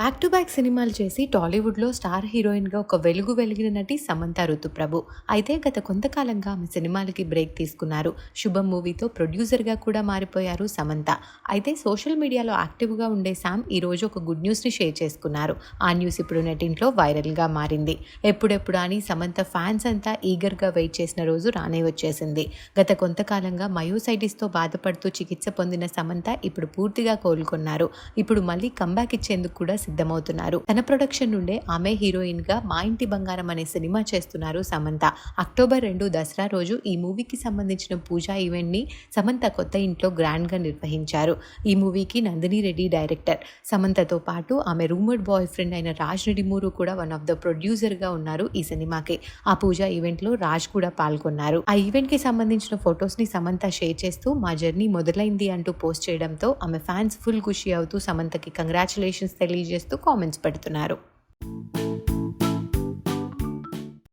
Back to back సినిమాలు చేసి టాలీవుడ్లో స్టార్ హీరోయిన్గా ఒక వెలుగు వెలిగిన నటి సమంత ఋతుప్రభు. అయితే గత కొంతకాలంగా ఆమె సినిమాలకి బ్రేక్ తీసుకున్నారు. శుభం మూవీతో ప్రొడ్యూసర్గా కూడా మారిపోయారు సమంత. అయితే సోషల్ మీడియాలో యాక్టివ్గా ఉండే శామ్ ఈరోజు ఒక గుడ్ న్యూస్ని షేర్ చేసుకున్నారు. ఆ న్యూస్ ఇప్పుడు నెటింట్లో వైరల్గా మారింది. ఎప్పుడెప్పుడు అని సమంత ఫ్యాన్స్ అంతా ఈగర్గా వెయిట్ చేసిన రోజు రానే వచ్చేసింది. గత కొంతకాలంగా మయోసైటిస్తో బాధపడుతూ చికిత్స పొందిన సమంత ఇప్పుడు పూర్తిగా కోలుకున్నారు. ఇప్పుడు మళ్ళీ కంబ్యాక్ ఇచ్చేందుకు కూడా సిద్ధమవుతున్నారు. తన ప్రొడక్షన్ నుండే ఆమె హీరోయిన్గా మా ఇంటి బంగారం అనే సినిమా చేస్తున్నారు సమంత. అక్టోబర్ రెండు దసరా రోజు ఈ మూవీకి సంబంధించిన పూజా ఈవెంట్ని సమంత కొత్త ఇంట్లో గ్రాండ్గా నిర్వహించారు. ఈ మూవీకి నందిని రెడ్డి డైరెక్టర్. సమంతతో పాటు ఆమె రూమర్డ్ బాయ్ ఫ్రెండ్ అయిన రాజ్ నిడిమూరు కూడా వన్ ఆఫ్ ద ప్రొడ్యూసర్గా ఉన్నారు ఈ సినిమాకి. ఆ పూజా ఈవెంట్లో రాజ్ కూడా పాల్గొన్నారు. ఆ ఈవెంట్కి సంబంధించిన ఫొటోస్ని సమంత షేర్ చేస్తూ మా జర్నీ మొదలైంది అంటూ పోస్ట్ చేయడంతో ఆమె ఫ్యాన్స్ ఫుల్ ఖుషి అవుతూ సమంతకి కంగ్రాచులేషన్స్ తెలియజేస్తూ కామెంట్స్ పెడుతున్నారు.